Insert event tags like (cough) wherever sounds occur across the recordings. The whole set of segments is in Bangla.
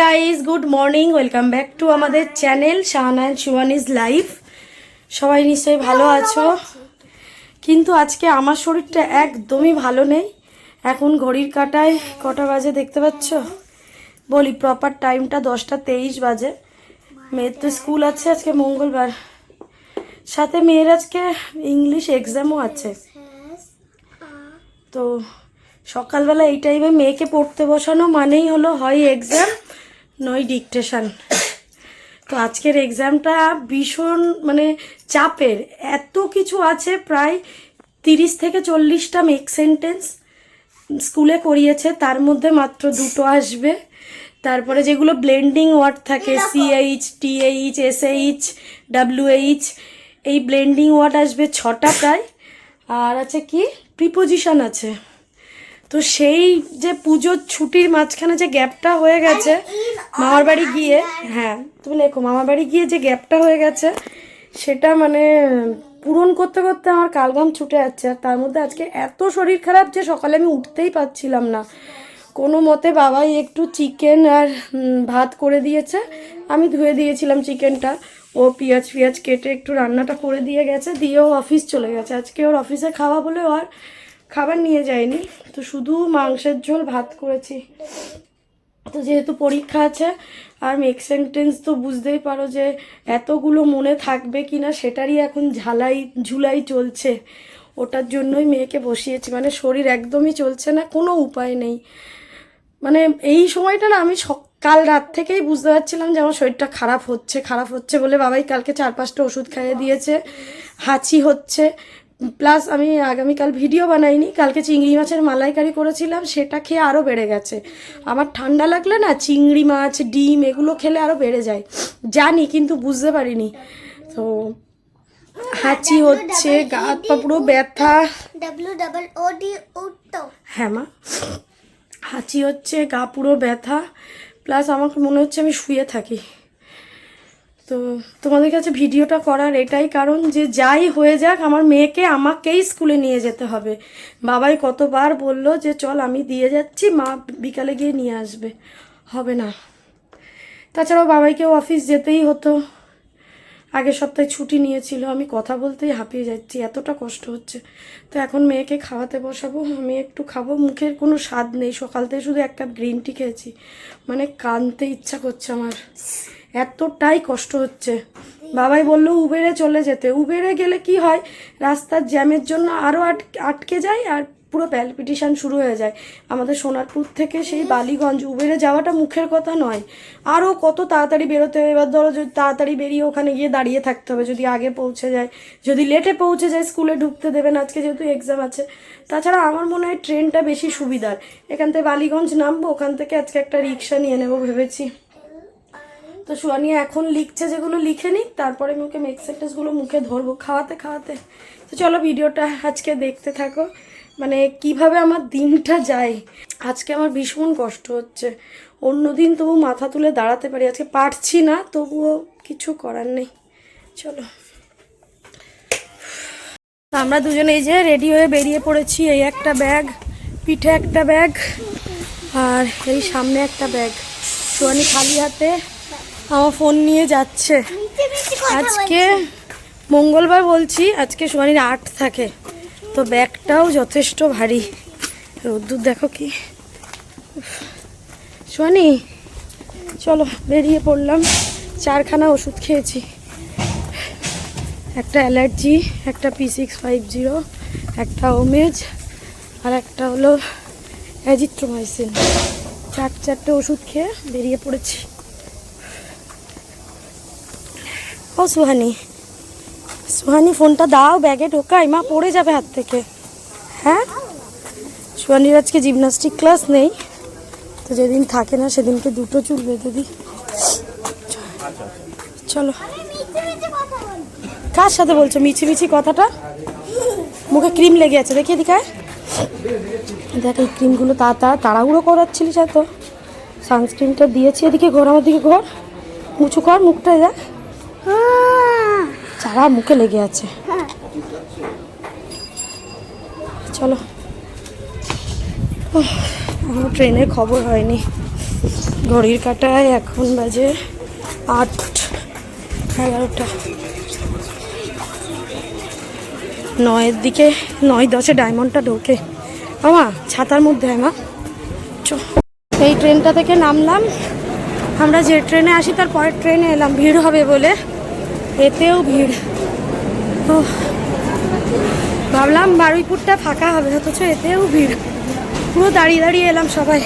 Guys good morning welcome back to আমাদের channel Shahana and Suyan is life সবাই নিশ্চয়ই ভালো আছো? কিন্তু আজকে আমার শরীরটা একদমই ভালো নেই। এখন ঘড়ির কাটায় কটা বাজে দেখতে পাচ্ছ? বলি প্রপার টাইমটা দশটা তেইশ বাজে। মেয়ের তো স্কুল আছে আজকে মঙ্গলবার। সাথে মেয়ের আজকে ইংলিশ এক্সামও আছে। তো সকালবেলা এই টাইমে মেয়েকে পড়তে বসানো মানেই হলো হয় এক্সাম নয় ডিকটেশন তো আজকের এক্সামটা ভীষণ মানে চাপের। এত কিছু আছে প্রায় তিরিশ থেকে চল্লিশটা মেক সেন্টেন্স স্কুলে করিয়েছে। তার মধ্যে মাত্র দুটো আসবে। তারপরে যেগুলো ব্লেন্ডিং ওয়ার্ড থাকে সিএইচ টিএইচ এসএইচ ডাব্লিউএইচ এই ব্লেন্ডিং ওয়ার্ড আসবে ছটা প্রায়। আর আছে কি? প্রিপোজিশন আছে। তো সেই যে পুজোর ছুটির মাঝখানে যে গ্যাপটা হয়ে গেছে মামার বাড়ি গিয়ে হ্যাঁ তুমি লেখো মামার বাড়ি গিয়ে যে গ্যাপটা হয়ে গেছে সেটা মানে পূরণ করতে করতে আমার কালগাম ছুটে যাচ্ছে। আর তার মধ্যে আজকে এত শরীর খারাপ যে সকালে আমি উঠতেই পারছিলাম না। কোনো মতে বাবাই একটু চিকেন আর ভাত করে দিয়েছে। আমি ধুয়ে দিয়েছিলাম চিকেনটা। ও পেঁয়াজ ফিয়াজ কেটে একটু রান্নাটা করে দিয়ে গেছে দিয়ে ও অফিস চলে গেছে। আজকে ওর অফিসে খাওয়া বলে আর খাবার নিয়ে যায়নি তো শুধু মাংসের ঝোল, ভাত করেছি। তো যেহেতু পরীক্ষা আছে, আর মেক সেন্টেন্স তো বুঝতেই পারো যে এতগুলো মনে থাকবে কি না সেটারই এখন ঝালাই, ঝুলাই চলছে। ওটার জন্যই মেয়েকে বসিয়েছি। মানে শরীর একদমই চলছে না, কোনো উপায় নেই। মানে এই সময়টা না, আমি সকাল রাত থেকেই বুঝতে পারছিলাম যে আমার শরীরটা খারাপ হচ্ছে খারাপ হচ্ছে বলে বাবাই কালকে চার পাঁচটা ওষুধ খাইয়ে দিয়েছে, হাঁচি হচ্ছে। প্লাস আমি আগামীকাল ভিডিও বানাইনি কালকে চিংড়ি মাছের মালাইকারি করেছিলাম সেটা খেয়ে আরও বেড়ে গেছে। আমার ঠান্ডা লাগলে না চিংড়ি মাছ ডিম এগুলো খেলে আরও বেড়ে যায়। জানি কিন্তু বুঝতে পারিনি। তো হাঁচি হচ্ছে গা হাত পা পুরো ব্যথা। হ্যাঁ মা। হাঁচি হচ্ছে গা পুরো ব্যথা। প্লাস আমাকে মনে হচ্ছে আমি শুয়ে থাকি। তো তোমাদের কাছে ভিডিওটা করার এটাই কারণ যে যাই হয়ে যাক, আমার মেয়েকে আমাকেই স্কুলে নিয়ে যেতে হবে। বাবাই কতবার বলল যে, চল আমি দিয়ে যাচ্ছি, মা বিকালে গিয়ে নিয়ে আসবে। হবে না। তাছাড়াও বাবাইকেও অফিস যেতেই হতো। আগের সপ্তাহে ছুটি নিয়েছিল, আমি কথা বলতেই হাঁপিয়ে যাচ্ছি, এতটা কষ্ট হচ্ছে। তো এখন মেয়েকে খাওয়াতে বসাবো, আমি একটু খাব, মুখের কোনো স্বাদ নেই। সকাল থেকে শুধু এক কাপ গ্রিন টি খেয়েছি। মানে কানতে ইচ্ছা করছে আমার। এতটাই কষ্ট হচ্ছে। বাবাই বলল, উবেরে চলে যেতে। উবেরে গেলে কি হয়? রাস্তার জ্যামের জন্য আরও আটকে যায় আর পুরো প্যালপিটিশান শুরু হয়ে যায়। আমাদের সোনারপুর থেকে সেই বালিগঞ্জ উবেরে যাওয়াটা মুখের কথা নয়। আরও কত তাড়াতাড়ি বেরোতে হবে। এবার ধরো যদি তাড়াতাড়ি বেরিয়ে ওখানে গিয়ে দাঁড়িয়ে থাকতে হবে। যদি আগে পৌঁছে যায়, যদি লেটে পৌঁছে যায় স্কুলে ঢুকতে দেবেন। আজকে যেহেতু এক্সাম আছে। তাছাড়া আমার মনে হয় ট্রেনটা বেশি সুবিধার। এখান থেকে বালিগঞ্জ নামবো, ওখান থেকে আজকে একটা রিক্সা নিয়ে নেব ভেবেছি। তো সুয়ানি এখন লিখছে যেগুলো লিখে নিক, তারপরে আমি ওকে মেক মুখে ধরবো খাওয়াতে খাওয়াতে। তো চলো ভিডিওটা আজকে দেখতে থাকো মানে কীভাবে আমার দিনটা যায়। আজকে আমার ভীষণ কষ্ট হচ্ছে। অন্য দিন তবু মাথা তুলে দাঁড়াতে পারি, আজকে পারছি না, তবুও কিছু করার নেই। চলো। আমরা দুজনে এই যে রেডি হয়ে বেরিয়ে পড়েছি, এই একটা ব্যাগ পিঠে একটা ব্যাগ আর এই সামনে একটা ব্যাগ সোয়ানি খালি হাতে আমার ফোন নিয়ে যাচ্ছে। আজকে মঙ্গলবার বলছি আজকে সোয়ানির আর্ট থাকে। তো ব্যাগটাও যথেষ্ট ভারী। রোদ্দুর দেখো কি। সোয়ানি চলো বেরিয়ে পড়লাম। চারখানা ওষুধ খেয়েছি। একটা অ্যালার্জি একটা পি সিক্স ফাইভ জিরো একটা ওমেজ আর একটা হলো অ্যাজিথ্রোমাইসিন চার চারটে ওষুধ খেয়ে বেরিয়ে পড়েছি। ও সুহানি সুহানি ফোনটা দাও, ব্যাগে ঢোকাই, মা পড়ে যাবে হাত থেকে। হ্যাঁ? সুহানির আজকে জিমনাস্টিক ক্লাস নেই, তো যেদিন থাকে না সেদিনকে দুটো চুল বেঁধে দিই। চলো। কার সাথে বলছো? মিছি মিছি কথাটা? মুখে ক্রিম লেগে আছে, দেখি এদিকে দেখ, এই ক্রিমগুলো তা তা তাড়াহুড়ো করাচ্ছিলিস এত। সানস্ক্রিনটা দিয়েছি এদিকে ঘর, আমার দিকে ঘর। মুছু কর, মুখটা দেখ চারা মুখে লেগে আছে। চলো। উফ, এখনও ট্রেনের খবর হয়নি। ঘড়ির কাটায় এখন বাজে আট এগারোটা। নয়ের দিকে নয় দশে ডায়মন্ডটা ঢোকে। আমা ছাতার মধ্যে আমা চো এই ট্রেনটা থেকে নামলাম। আমরা যে ট্রেনে আসি তার পরের ট্রেনে এলাম। ভিড় হবে বলে। এতেও ভিড়। ও ভাবলাম বারুইপুরটা ফাঁকা হবে অথচ এতেও ভিড়। পুরো দাঁড়িয়ে দাঁড়িয়ে এলাম সবাই।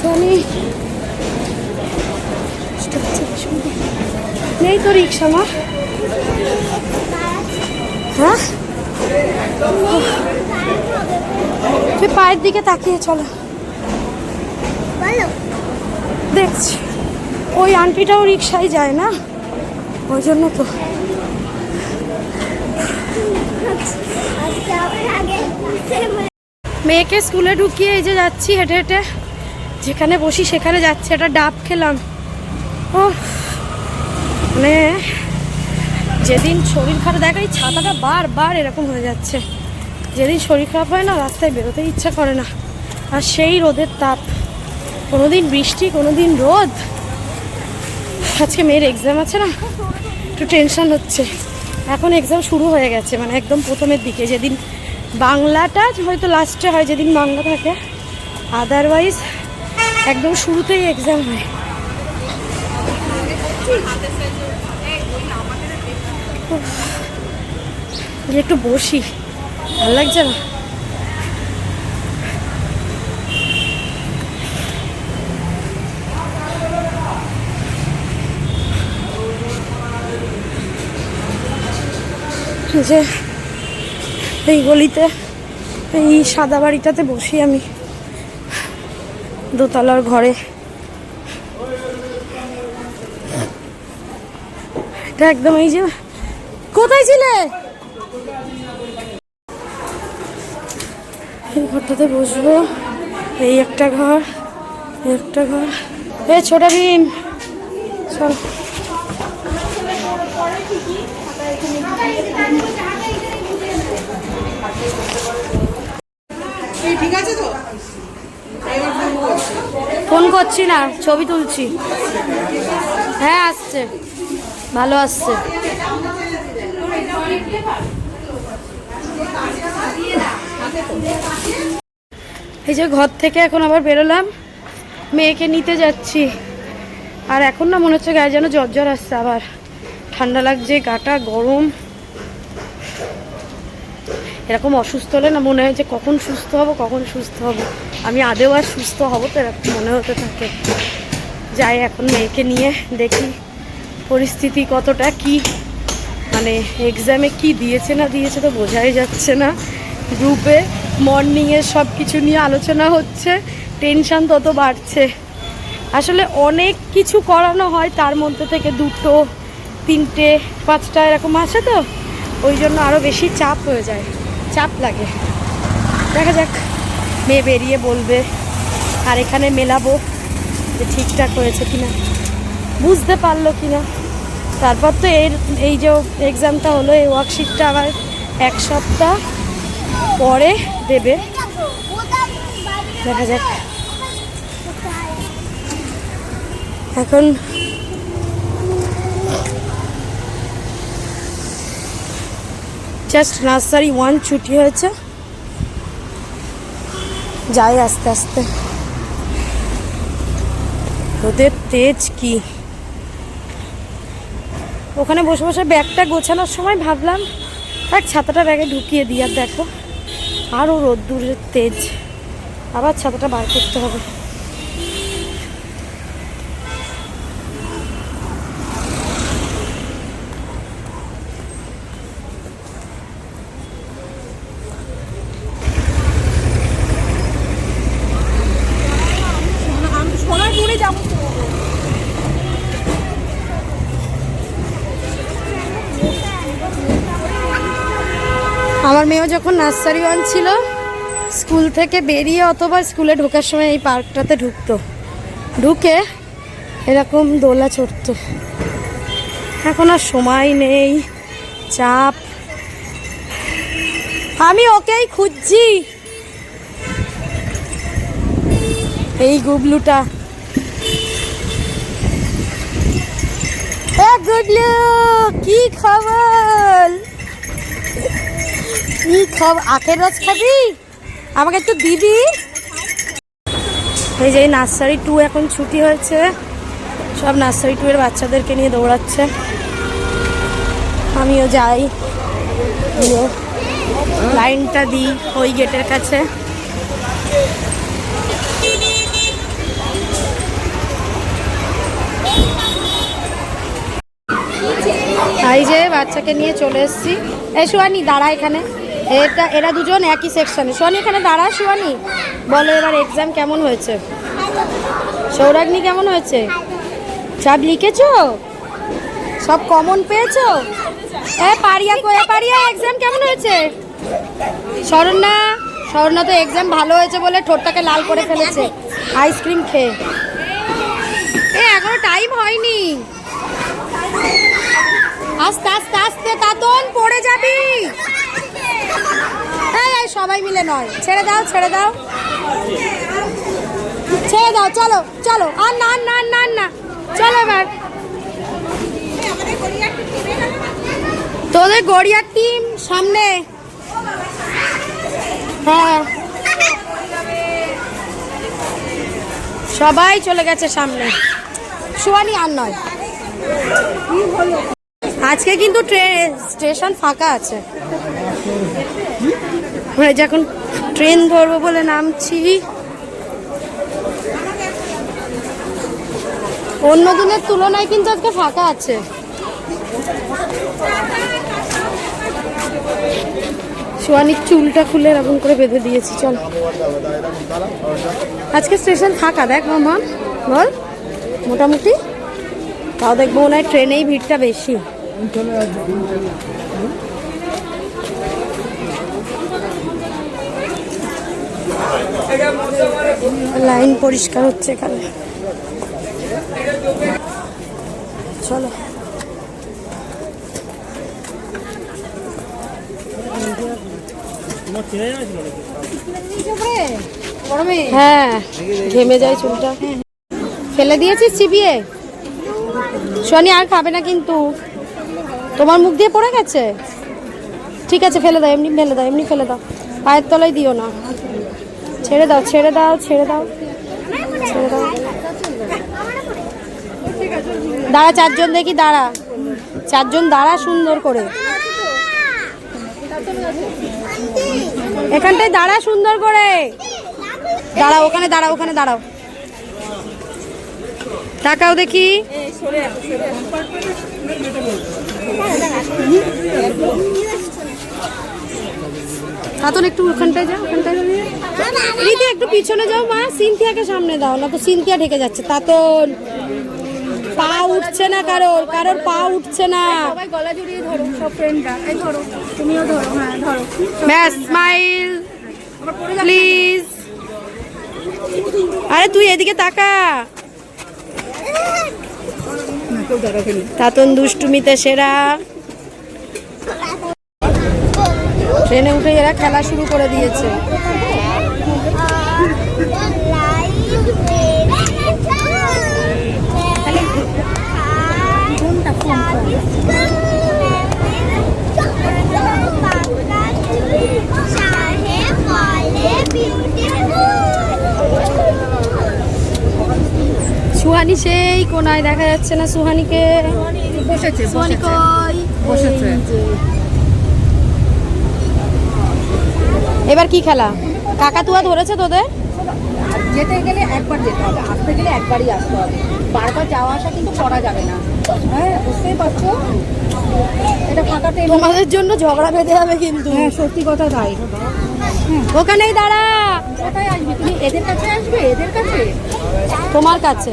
সোনি নেই তো রিক্সা মা। হ্যাঁ? পায়ের দিকে তাকিয়ে চলো। দেখছি। ওই আন্টিটাও রিক্সায় যায় না? ওই জন্য তো। মেয়েকে স্কুলে ঢুকিয়ে এই যে যাচ্ছি হেঁটে হেঁটে। যেখানে বসি সেখানে যাচ্ছি, একটা ডাব খেলাম। ও মানে যেদিন শরীর খারাপ দেখাই ছাতাটা বারবার এরকম হয়ে যাচ্ছে। যেদিন শরীর খারাপ হয় না, রাস্তায় বেরোতে ইচ্ছা করে না। আর সেই রোদের তাপ। কোনোদিন বৃষ্টি, কোনোদিন রোদ। আজকে মেয়ের এক্সাম আছে না? একটু টেনশন হচ্ছে। এখন এক্সাম শুরু হয়ে গেছে মানে একদম প্রথমের দিকে। যেদিন বাংলাটা হয়তো লাস্টে হয়, যেদিন বাংলা থাকে। আদারওয়াইজ একদম শুরুতেই এক্সাম হয়। একটু বসি। ভালো লাগছে না? যে, এই গলিতে, এই সাদা বাড়িটাতে বসি আমি। দোতলার ঘরে। এটা একদম এই যে, কোথায় ছিলে? এই ঘরটাতে বসবো। এই একটা ঘর একটা ঘর। এ, ছোটা ভীম, চল ঠিক আছে তো ফোন করছি না, ছবি তুলছি। হ্যাঁ আসছে। ভালো আসছে। এই যে ঘর থেকে এখন আবার বেরোলাম, মেয়েকে নিতে যাচ্ছি। আর এখন না মনে হচ্ছে গায়ে যেন জ্বর জ্বর আসছে আবার। ঠান্ডা লাগছে গাটা গরম। এরকম অসুস্থ হলে না মনে হয় যে কখন সুস্থ হব, কখন সুস্থ হব। আমি আদেও আর সুস্থ হব তো এরকম মনে হতে থাকে। যাই, এখন মেয়েকে নিয়ে দেখি পরিস্থিতি কতটা, কি মানে এক্সামে কি দিয়েছে না দিয়েছে তো বোঝাই যাচ্ছে না। গ্রুপে মর্নিংয়ে সব কিছু নিয়ে আলোচনা হচ্ছে টেনশান তত বাড়ছে। আসলে অনেক কিছু করানো হয় তার মধ্যে থেকে দুটো, তিনটে, পাঁচটা এরকম আসে তো, ওই জন্য আরও বেশি চাপ হয়ে যায়। চাপ লাগে। দেখা যাক, মেয়ে বেরিয়ে বলবে, আর এখানে মেলাবো যে ঠিকঠাক হয়েছে কিনা? বুঝতে পারল কিনা। তারপর তো এর, এই যে এক্সামটা হলো, এই ওয়ার্কশিটটা আবার এক সপ্তাহ পরে দেবে। দেখা যাক। এখন জাস্ট নার্সারি ওয়ান ছুটি হয়েছে। যাই আস্তে আস্তে। ওদের তেজ কি? ওখানে বসে বসে ব্যাগটা গোছানোর সময় ভাবলাম, থাক ছাতাটা ব্যাগে ঢুকিয়ে দিই আর দেখো। আরও রোদ্দুরের তেজ। আবার ছাতাটা বার করতে হবে সোনারপুরে যাব তো। আমার মেয়েও যখন নার্সারি ওয়ান ছিল, স্কুল থেকে বেরিয়ে অথবা স্কুলে ঢোকার সময় এই পার্কটাতে ঢুকতো। ঢুকে এরকম দোলা চড়তো। এখন আর সময় নেই, চাপ। আমি ওকেই খুঁজছি। এই গুবলুটা। কি খবর? কি খবর আখের রস খাবি? আমাকে একটু দিবি? এই যে নার্সারি টু এখন ছুটি হয়েছে। সব নার্সারি টু এর বাচ্চাদেরকে নিয়ে দৌড়াচ্ছে। আমিও যাই। লাইনটা দিই ওই গেটের কাছে। এই যে বাচ্চাকে নিয়ে চলে এসেছি। এই সুয়ানি দাঁড়া এখানে। এটা, এরা দুজন একই সেকশনে সুয়ানি এখানে দাঁড়া সুয়ানি বলো এবার এক্সাম কেমন হয়েছে? সৌরাগ্নি কেমন হয়েছে? সব লিখেছো? সব কমন পেয়েছ? এ পারিয়া কো, এ পারিয়া এক্সাম কেমন হয়েছে? শরণ্যা শরণ্যা তো এক্সাম ভালো হয়েছে বলে ঠোঁটটাকে লাল করে ফেলেছে। আইসক্রিম খেয়ে। এ, এখনও টাইম হয়নি। আস্তে আস্তে আস্তে তাতন পড়ে যাবি। সবাই মিলে নয়। ছেড়ে দাও ছেড়ে দাও। ছেড়ে দাও, চলো চলো। আর না না না না। চলো এবার। তোদের গড়িয়ার টিম সামনে। হ্যাঁ। সবাই চলে গেছে সামনে। সোয়ানি আর নয়। আজকে কিন্তু ট্রেন, স্টেশন ফাঁকা আছে। আমরা যখন ট্রেন ধরবো বলে নামছি। অন্য দিনের তুলনায় কিন্তু আজকে ফাঁকা আছে। সোয়ানির চুলটা খুলে এরকম করে বেঁধে দিয়েছি, চল। আজকে স্টেশন ফাঁকা, দেখ মামা বল। মোটামুটি। তাও দেখব মনে হয় ট্রেনেই ভিড়টা বেশি। লাইন পরিষ্কার হচ্ছে এখানে। চলো। হ্যাঁ ঘেমে যায় চুলটা। ফেলে দিয়েছিস চিবিয়ে? শনি আর খাবে না কিন্তু। তোমার মুখ দিয়ে পড়ে গেছে? ঠিক আছে ফেলে দাও এমনি ফেলে দাও এমনি ফেলে দাও। পায়ের তলায় দিও না। ছেড়ে দাও ছেড়ে দাও ছেড়ে দাও। ছেড়ে দাও দাঁড়া, চারজন দেখি, দাঁড়া। চারজন দাঁড়া সুন্দর করে। এখানটায় দাঁড়া সুন্দর করে। দাঁড়াও, ওখানে দাঁড়াও ওখানে দাঁড়াও। তাকাও দেখি। তাতন একটু ওখানটায় যাও ওখানটায় রীতি একটু পিছনে যাও মা। সিনথিয়াকে সামনে দাও না তো সিনথিয়া ঢেকে যাচ্ছে। তাতন পা উঠছে না কারোর কারোর পা উঠছে না। সবাই গলা জড়িয়ে ধরো সব ফ্রেন্ডরা এই ধরো তুমিও ধরো হ্যাঁ ধরো। ব্যাস স্মাইল প্লিজ আরে তুই এদিকে তাকা। তাতন দুষ্টুমিতে সেরা। ট্রেনে উঠে এরা খেলা শুরু করে দিয়েছে। সুহানি সেই কোনায় দেখা যাচ্ছে না সুহানিকে বসেছে সুহানি কই? বসেছে। এই যে। এবার কি খেলা? কাকাতুয়া ধরেছে তোদের? যেতে গেলে একবার যেতে হবে আসতে গেলে একবারই আসতে হবে। বারবার যাওয়া আসা কিন্তু করা যাবে না। হ্যাঁ বুঝতেই পারছ? এটা তোমাদের জন্য ঝগড়া বেঁধে হবে কিন্তু। হ্যাঁ সত্যি কথা তাই। ওখানেই দাঁড়া। কোথায় আসবে তুমি? এদের কাছে আসবে? এদের কাছে? তোমার কাছে।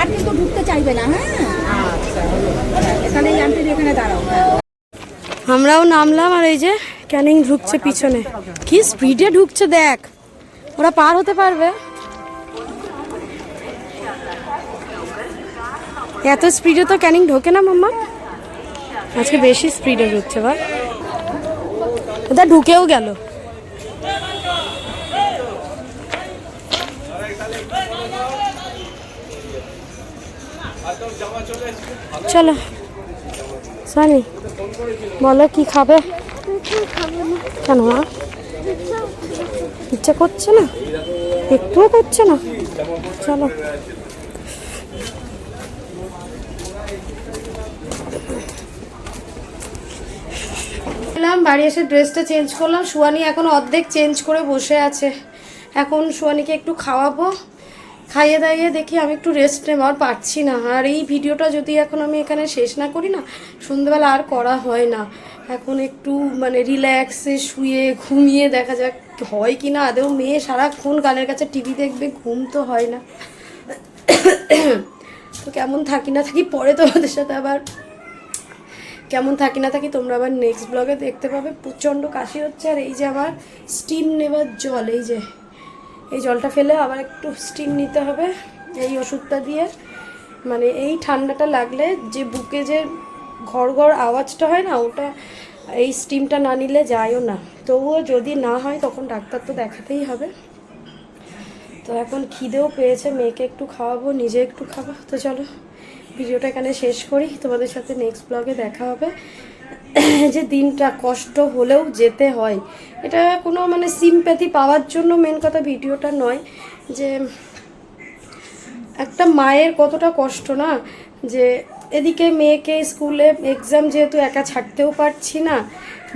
আর কিন্তু ঢুকতে চাইবে না হ্যাঁ? আচ্ছা আন্টির এখানে দাঁড়াও। হ্যাঁ আমরাও নামলাম আর এই যে ক্যানিং ঢুকছে পিছনে। কি স্পিডে ঢুকছে দেখ। ওরা পার হতে পারবে। এত স্পিডে তো ক্যানিং ঢোকে না মাম্মা? আজকে বেশি স্পিডে ঢুকছে বা ওটা ঢুকেও গেল। চলো। সানি বলো, কি খাবে? কেন, মা? ইচ্ছা করছে না? একটুও করছে না? চলো। এলাম, বাড়ি এসে ড্রেসটা চেঞ্জ করলাম। সুয়ানি এখন অর্ধেক চেঞ্জ করে বসে আছে। এখন সুয়ানিকে একটু খাওয়াবো। খাইয়ে দাইয়ে দেখি আমি একটু রেস্ট নেব, আর পারছি না। আর এই ভিডিওটা যদি এখন আমি এখানে শেষ না করি না, সন্ধ্যেবেলা আর করা হয় না। এখন একটু মানে রিল্যাক্সে শুয়ে ঘুমিয়ে দেখা যাক হয় কি না আদেও মেয়ে সারাক্ষণ গানের কাছে টিভি দেখবে, ঘুম তো হয় না। তো কেমন থাকি না থাকি পরে তোমাদের সাথে আবার। কেমন থাকি না থাকি তোমরা আবার নেক্সট ব্লগে দেখতে পাবে। প্রচণ্ড কাশি হচ্ছে, আর এই যে আমার স্টিম নেবার জল, এই যে। এই জলটা ফেলে আবার একটু স্টিম নিতে হবে, এই ওষুধটা দিয়ে। মানে এই ঠান্ডাটা লাগলে যে বুকে যে ঘর ঘর আওয়াজটা হয় না, ওটা এই স্টিমটা না নিলে যায়ও না। তবুও যদি না হয় তখন ডাক্তার তো দেখাতেই হবে। তো এখন খিদেও পেয়েছে, মেয়েকে একটু খাওয়াবো, নিজে একটু খাব। তো চলো, ভিডিওটা এখানে শেষ করি। তোমাদের সাথে নেক্সট ব্লগে দেখা হবে। (coughs) যে দিনটা কষ্ট হলেও যেতে হয়। এটা কোনো মানে সিম্প্যাথি পাওয়ার জন্য মেন কথা ভিডিওটা নয় যে একটা মায়ের কতটা কষ্ট না? যে এদিকে মেয়েকে স্কুলে এক্সাম যেহেতু একা ছাড়তেও পারছি না,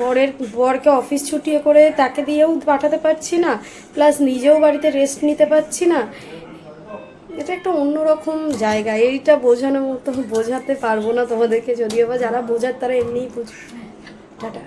বরের, বরকে অফিস ছুটিয়ে করে তাকে দিয়েও পাঠাতে পারছি না প্লাস নিজেও বাড়িতে রেস্ট নিতে পারছি না এটা একটা অন্যরকম জায়গা। এইটা বোঝানোর মতো বোঝাতে পারব না তোমাদেরকে, যদিও বা যারা বোঝার তারা এমনিই বুঝবে টাটা।